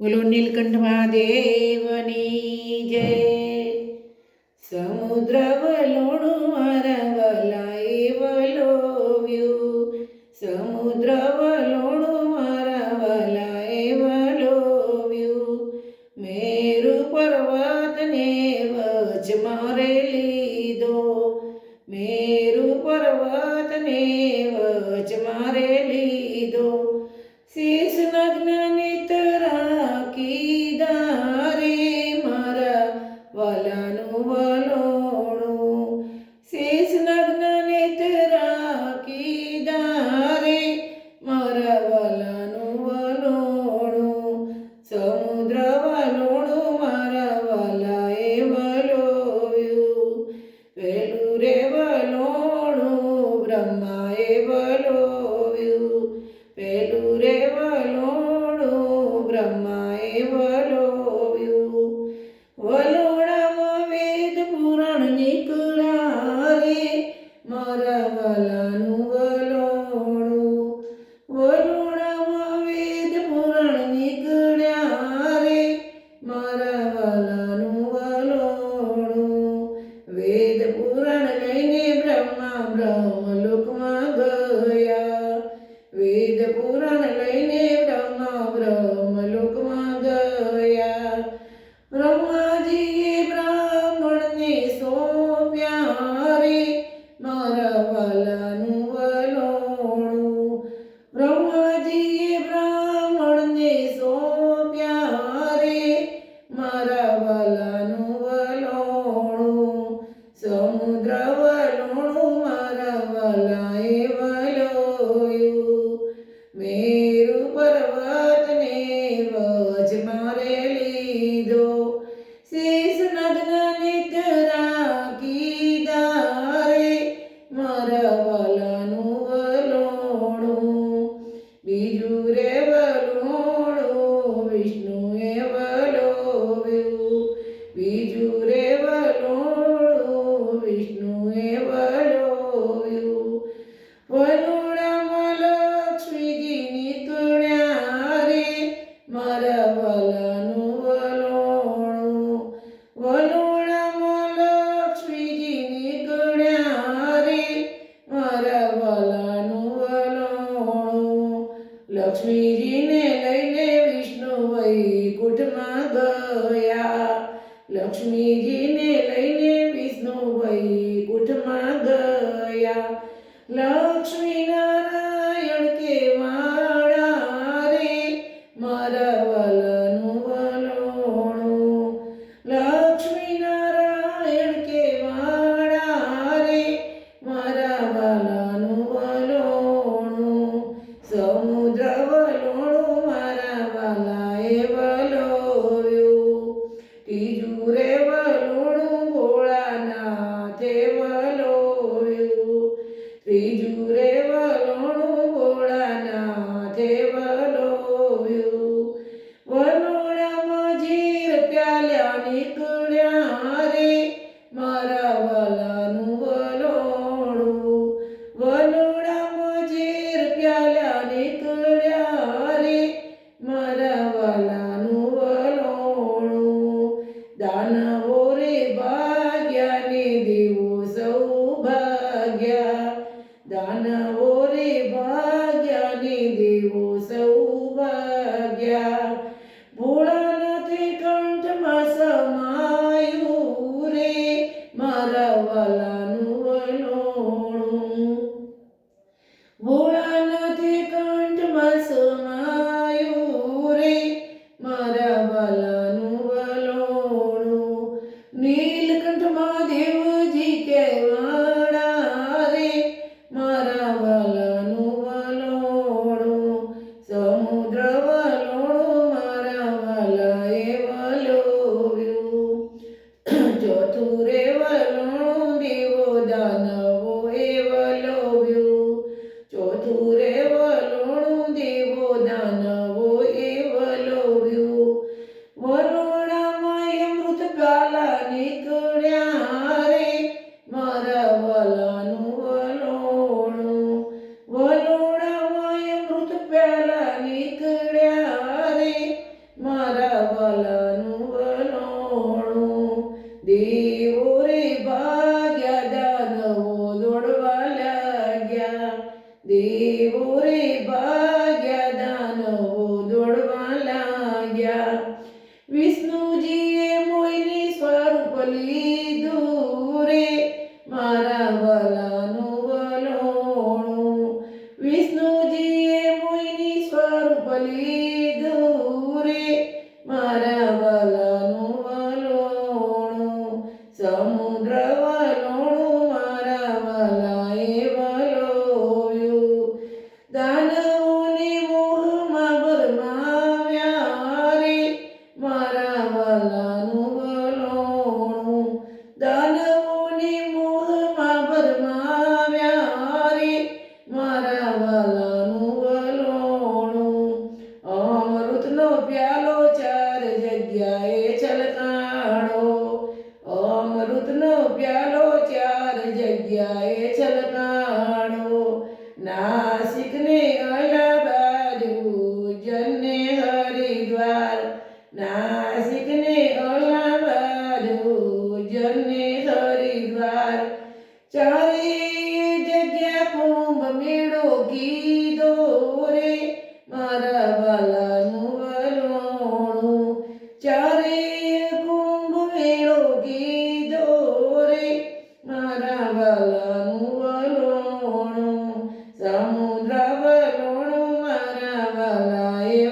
બોલો નીલકંઠ મહાદેવની જય. સમુદ્ર વલોણું મારા વલાય વલોવ્યું. સમુદ્ર વલોણું રવલાનું વલોડું વલોડામાં વેદ પુરાણ નીકળ્યા રે. મારા વલાનું વલોડું વેદ પુરાણ લઈને બ્રહ્મા બ્રહ્મ વલનું વલોણું. વલોણામાં લક્ષ્મીજી નીકળ્યા રે મારા વલાનું વલોણું લક્ષ્મીજીને લઈને વિષ્ણુ વૈકુંઠમાં ગયા. લક્ષ્મીજી ભાગ્યા દાનવો રે ભાગ્યા ને દેવો સૌ ભાગ્યા. ભોળાનાથે કંઠમાં સમાયું રે મારા વાલાનું ವಲನು ಬಲೋಣು ದೇವರೇ ಭಾಗ್ಯದ ನೋ ದೊಡ್ಬಲಾಗ್ಯ ದೇವರೇ ಭಾಗ್ಯದ ನೋ ದೊಡ್ಬಲಾಗ್ಯ વિષ્ણુજીએ મોઈની સ્વરૂપ લીધું રે, મારા વલાનું વલોણું. વિષ્ણુજીએ મોઈની સ્વરૂપ લીધું મારા મારા વાલાનું વલોણું સમુદ્ર વલોણું મારા વાલાએ